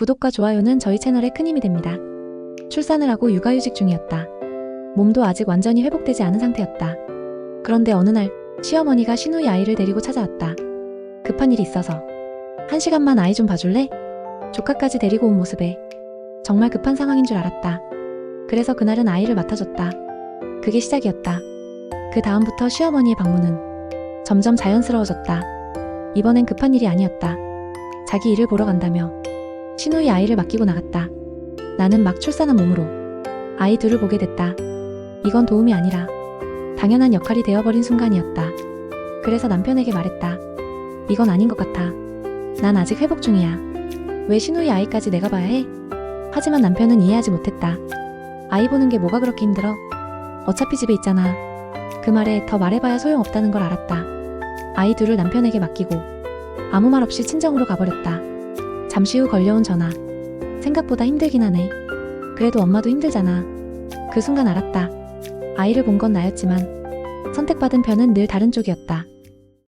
구독과 좋아요는 저희 채널에 큰 힘이 됩니다. 출산을 하고 육아휴직 중이었다. 몸도 아직 완전히 회복되지 않은 상태였다. 그런데 어느 날 시어머니가 신우이 아이를 데리고 찾아왔다. 급한 일이 있어서 한 시간만 아이 좀 봐줄래? 조카까지 데리고 온 모습에 정말 급한 상황인 줄 알았다. 그래서 그날은 아이를 맡아줬다. 그게 시작이었다. 그 다음부터 시어머니의 방문은 점점 자연스러워졌다. 이번엔 급한 일이 아니었다. 자기 일을 보러 간다며 신우이 아이를 맡기고 나갔다. 나는 막 출산한 몸으로 아이 둘을 보게 됐다. 이건 도움이 아니라 당연한 역할이 되어버린 순간이었다. 그래서 남편에게 말했다. 이건 아닌 것 같아. 난 아직 회복 중이야. 왜 신우이 아이까지 내가 봐야 해? 하지만 남편은 이해하지 못했다. 아이 보는 게 뭐가 그렇게 힘들어? 어차피 집에 있잖아. 그 말에 더 말해봐야 소용없다는 걸 알았다. 아이 둘을 남편에게 맡기고 아무 말 없이 친정으로 가버렸다. 잠시 후 걸려온 전화. 생각보다 힘들긴 하네. 그래도 엄마도 힘들잖아. 그 순간 알았다. 아이를 본 건 나였지만 선택받은 편은 늘 다른 쪽이었다.